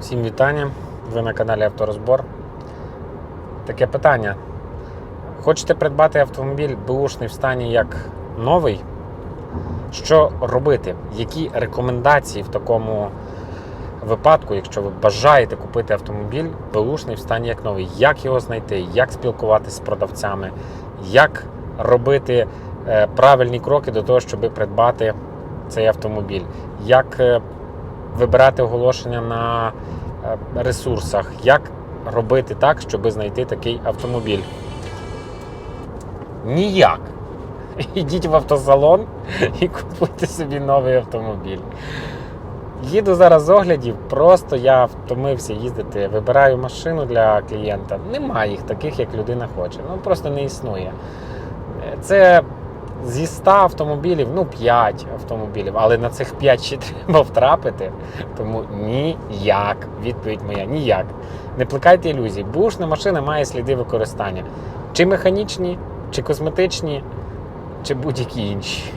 Всім вітання. Ви на каналі Авторозбор. Таке питання. Хочете придбати автомобіль бушний в стані як новий? Що робити? Які рекомендації в такому випадку, якщо ви бажаєте купити автомобіль бушний в стані як новий? Як його знайти? Як спілкуватися з продавцями? Як робити е, правильні кроки до того, щоб придбати цей автомобіль? Як е, вибирати оголошення на е, ресурсах, як робити так, щоб знайти такий автомобіль. Ніяк. Йдіть в автосалон і купуйте собі новий автомобіль. Їду зараз з оглядів, просто я втомився їздити, вибираю машину для клієнта. Немає їх таких, як людина хоче. Ну просто не існує. Е, Це зі 100 автомобілів, ну 5 автомобілів, але на цих 5 ще треба втрапити. Тому ніяк. Відповідь моя ніяк. Не плекайте ілюзій. Бушна машина має сліди використання. Чи механічні, чи косметичні, чи будь-які інші.